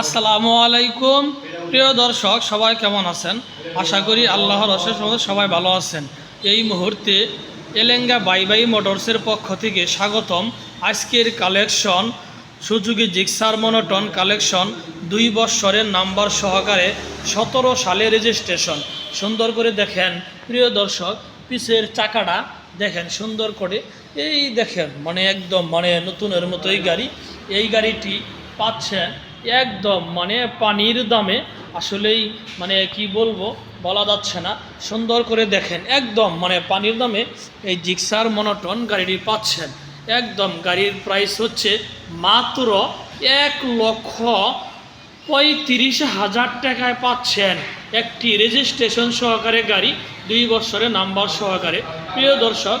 আসসালামু আলাইকুম। প্রিয় দর্শক, সবাই কেমন আছেন? আশা করি আল্লাহর অশেষ মতো সবাই ভালো আছেন। এই মুহূর্তে এলেঙ্গা বাই বাই মোটরসের পক্ষ থেকে স্বাগতম। আজকের collection Suzuki Gixxer monotone collection, দুই বৎসরের নাম্বার সহকারে সতেরো সালে রেজিস্ট্রেশন। সুন্দর করে দেখেন, প্রিয় দর্শক পিছের চাকাটা দেখেন সুন্দর করে। এই দেখেন মানে একদম মানে নতুনের মতোই গাড়ি। এই গাড়িটি পাচ্ছেন একদম মানে পানির দামে আসলেই মানে কি বলব, বলা যাচ্ছে না। সুন্দর করে দেখেন, একদম মানে পানির দামে এই জিক্সার মনোটন গাড়িটি পাচ্ছেন। একদম, গাড়ির প্রাইস হচ্ছে মাত্র এক লক্ষ পঁয়ত্রিশ হাজার টাকায় পাচ্ছেন। একটি রেজিস্ট্রেশন সহকারে গাড়ি, দুই বছরের নাম্বার সহকারে। প্রিয় দর্শক